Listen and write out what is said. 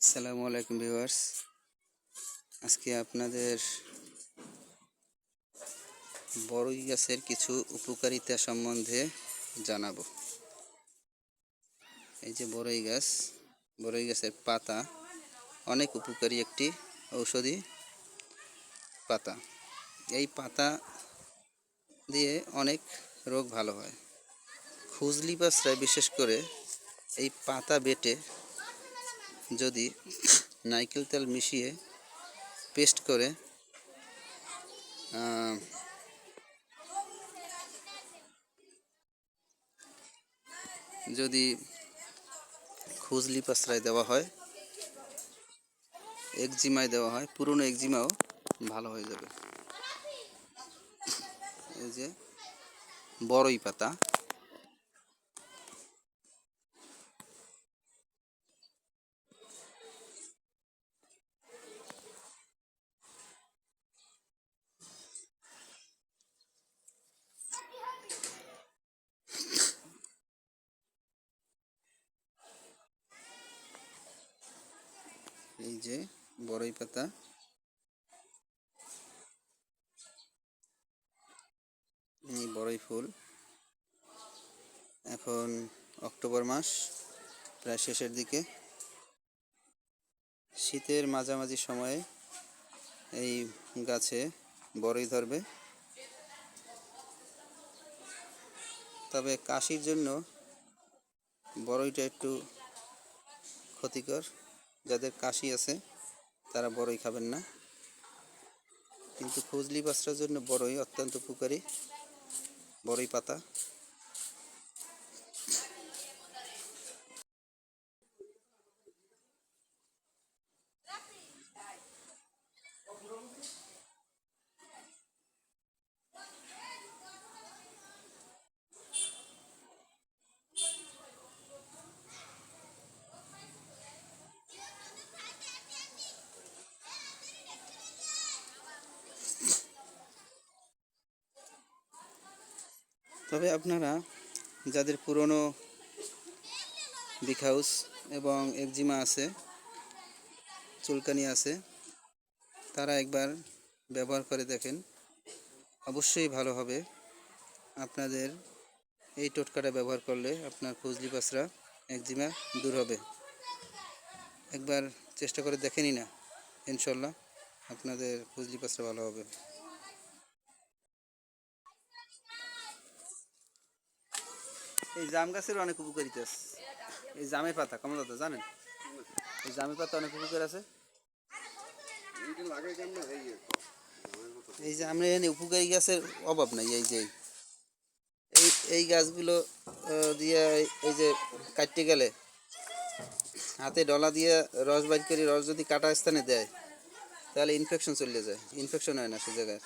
আসসালামু আলাইকুম ভিউয়ার্স। আজকে আপনাদের বড়ই গাছের কিছু উপকারিতা সম্বন্ধে জানাব। এই যে বড়ই গাছ বড়ই গাছের পাতা অনেক উপকারী একটি ঔষধি পাতা। এই পাতা দিয়ে অনেক রোগ ভালো হয়। খুজলি পাঁচড়ায় বিশেষ করে এই পাতা বেটে যদি নারকেল তেল মিশিয়ে পেস্ট করে যদি খুজলি পাসরায় দেওয়া হয় একজিমায় দেওয়া হয়, পুরনো একজিমাও ভালো হয়ে যাবে। এই যে বড়ই পাতা। এই যে বড়ই পাতা। এই বড়ই ফুল। এখন অক্টোবর মাস, প্রায় শেষের দিকে। শীতের মাঝামাঝি সময়ে এই গাছে বড়ই ধরবে। তবে কাশির জন্য বড়ইটা একটু ক্ষতিকর। যাদের কাশি আছে, তারা বড়ই খাবেন না। কিন্তু ফজলি বাচ্চার জন্য বড়ই, অত্যন্ত উপকারী। বড়ই পাতা। তবে আপনারা যাদের পুরনো বিগ হাউস এবং একজিমা আছে, চুলকানি আছে, তারা একবার ব্যবহার করে দেখেন। অবশ্যই ভালো হবে। আপনাদের এই টোটকাটা ব্যবহার করলে আপনার খুজলি পাসরা একজিমা দূর হবে। একবার চেষ্টা করে দেখেনি না, ইনশাল্লাহ আপনাদের খুজলি পাসরা ভালো হবে। এই জাম গাছের অনেক উপকারিতা আছে। এই জামের পাতা কমল দাদা জানেন? এই জামের পাতা অনেক উপকার আছে। এই যে আমরা এখানে উপকারী গাছের অভাব নাই, এই যে এই এই গাছগুলো দিয়ে এই যে কাটতে গেলে হাতে ডলা দিয়ে রস বাইর করে, রস যদি কাটা স্থানে দেয়, তাহলে ইনফেকশন চলে যায়। ইনফেকশন হয় না সে জায়গায়।